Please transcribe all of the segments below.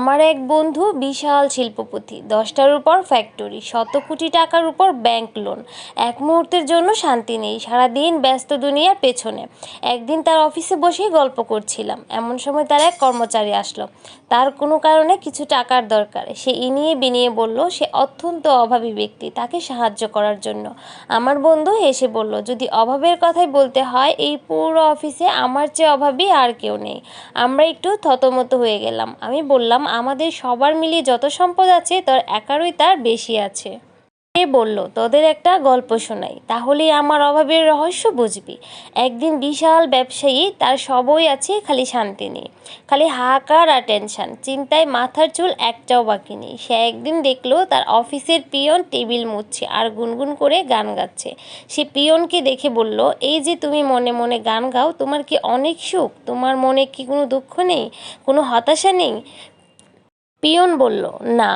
আমার এক বন্ধু বিশাল শিল্পপতি, দশটার উপর ফ্যাক্টরি শত কোটি টাকার উপর ব্যাংক লোন এক মুহূর্তের জন্য শান্তি নেই, সারাদিন ব্যস্ত দুনিয়ার পেছনে। একদিন তার অফিসে বসেই গল্প করছিলাম। এমন সময় তার এক কর্মচারী আসলো। তার কোনো কারণে কিছু টাকার দরকার। সে ইনিয়ে বিনিয়ে বলল, সে অত্যন্ত অভাবী ব্যক্তি, তাকে সাহায্য করার জন্য। আমার বন্ধু হেসে বলল, যদি অভাবের কথাই বলতে হয়, এই পুরো অফিসে আমার চেয়ে অভাবী আর কেউ নেই। আমরা একটু থতমত হয়ে গেলাম। আমি বললাম আমাদের সবার মিলিয়ে যত সম্পদ আছে, তোর একারই তার বেশি আছে। সে বলল, তোদের একটা গল্প শোনাই। তাহলেই আমার অভাবের রহস্য বুঝবি। একদিন বিশাল ব্যবসায়ী তার সবই আছে খালি শান্তি নেই, খালি হাহাকার আর টেনশন। চিন্তায় মাথার চুল একটাও বাকি নেই। সে একদিন দেখল তার অফিসের পিয়ন টেবিল মুছছে আর গুনগুন করে গান গাচ্ছে। সে পিয়নকে দেখে বলল, এই যে তুমি মনে মনে গান গাও, তোমার কি অনেক সুখ? তোমার মনে কি কোনো দুঃখ নেই? কোনো হতাশা নেই? পিয়ন বলল, না।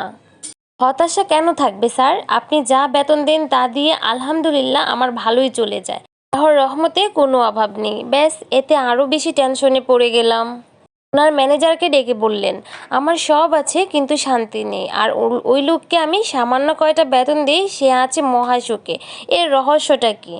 হতাশা কেন থাকবে, স্যার? আপনি যা বেতন দেন তা দিয়ে আলহামদুলিল্লাহ আমার ভালোই চলে যায়। আল্লাহর রহমতে কোনো অভাব নেই। ব্যাস, এতে আরও বেশি টেনশনে পড়ে গেলাম। ওনার ম্যানেজারকে ডেকে বললেন, আমার সব আছে, কিন্তু শান্তি নেই। আর ওই লোককে আমি সামান্য কয়টা বেতন দিই, সে আছে মহাসুখে এর রহস্যটা কি?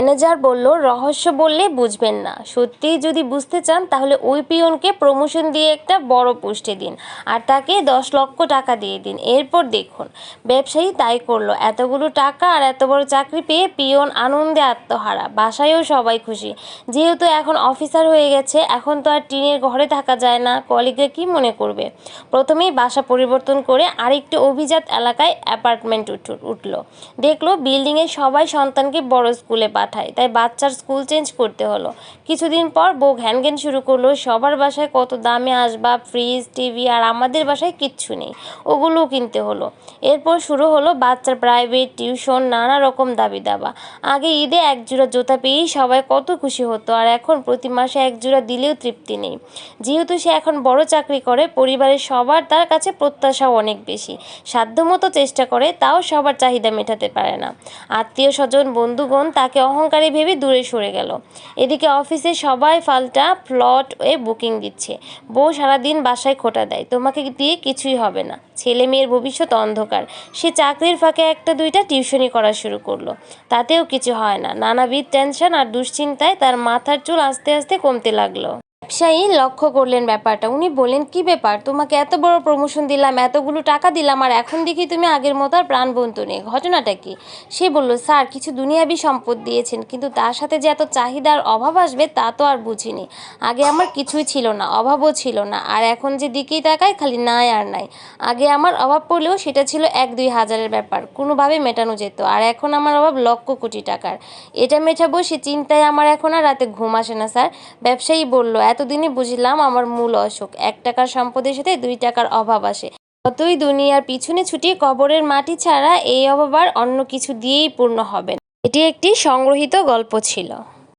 ম্যানেজার বলল, রহস্য বললে বুঝবেন না। সত্যিই যদি বুঝতে চান, তাহলে ওই পিয়নকে প্রমোশন দিয়ে একটা বড় পোস্টে দিন আর তাকে দশ লক্ষ টাকা দিয়ে দিন। এরপর দেখুন। ব্যবসায়ী তাই করল। এতগুলো টাকা আর এত বড় চাকরি পেয়ে পিয়ন আনন্দে আত্মহারা। বাসায়ও সবাই খুশি। যেহেতু এখন অফিসার হয়ে গেছে, এখন তো আর টিনের ঘরে থাকা যায় না। কলিগরা কি মনে করবে? প্রথমেই বাসা পরিবর্তন করে আরেকটু অভিজাত এলাকায় অ্যাপার্টমেন্ট উঠল। দেখল, বিল্ডিংয়ে সবাই সন্তানকে বড় স্কুলে পাঠায়। তাই বাচ্চার স্কুল চেঞ্জ করতে হলো। কিছুদিন পর বউ ঘ্যান ঘ্যান শুরু করল, সবার বাসায় কত দামে আসবাব ফ্রিজ টিভি আর আমাদের বাসায় কিচ্ছু নেই। ওগুলোও কিনতে হলো। এরপর শুরু হলো বাচ্চার প্রাইভেট টিউশন নানা রকম দাবি দাবা আগে ঈদে এক জোড়া জুতা পেয়েই সবাই কত খুশি হতো আর এখন প্রতি মাসে এক জোড়া দিলেও তৃপ্তি নেই। যেহেতু সে এখন বড় চাকরি করে, পরিবারের সবার তার কাছে প্রত্যাশাও অনেক বেশি। সাধ্যমতো চেষ্টা করে, তাও সবার চাহিদা মেটাতে পারে না। আত্মীয় স্বজন বন্ধুগণ তাকে অহংকারী ভেবে দূরে সরে গেল। এদিকে অফিসে সবাই ফালটা প্লট এ বুকিং দিচ্ছে। বউ সারাদিন বাসায় খোটা দেয়। তোমাকে দিয়ে কিছুই হবে না। ছেলে মেয়ের ভবিষ্যৎ অন্ধকার। সে চাকরির ফাঁকে একটা দুইটা টিউশনি করা শুরু করল। তাতেও কিছু হয় না। নানাবিধ টেনশন আর দুশ্চিন্তায় তার মাথার চুল আস্তে আস্তে কমতে লাগল। ব্যবসায়ী লক্ষ্য করলেন ব্যাপারটা। উনি বললেন, কি ব্যাপার? তোমাকে এত বড় প্রমোশন দিলাম, এতগুলো টাকা দিলাম, আর এখন দেখি তুমি আগের মতো আর প্রাণবন্ত নেই। ঘটনাটা কি? সে বলল, স্যার, কিছু দুনিয়াবি সম্পদ দিয়েছেন, কিন্তু তার সাথে যে এত চাহিদার অভাব আসবে তা তো আর বুঝিনি। আগে আমার কিছুই ছিল না, অভাবও ছিল না, আর এখন যে দিকেই তাকাই, খালি নাই আর নাই। আগে আমার অভাব পড়লেও সেটা ছিল এক দুই হাজারের ব্যাপার, কোনোভাবে মেটানো যেত, আর এখন আমার অভাব লক্ষ কোটি টাকার। এটা মেটাবো সে চিন্তায় আমার এখন আর রাতে ঘুম আসে না, স্যার। ব্যবসায়ী বলল এতদিনে বুঝলাম আমার মূল অসুখ। এক টাকার সম্পদের সাথে দুই টাকার অভাব আসে। যতই দুনিয়ার পিছনে ছুটি কবরের মাটি ছাড়া এই অভাব আর অন্য কিছু দিয়েই পূর্ণ হবে এটি একটি সংগ্রহীত গল্প ছিল।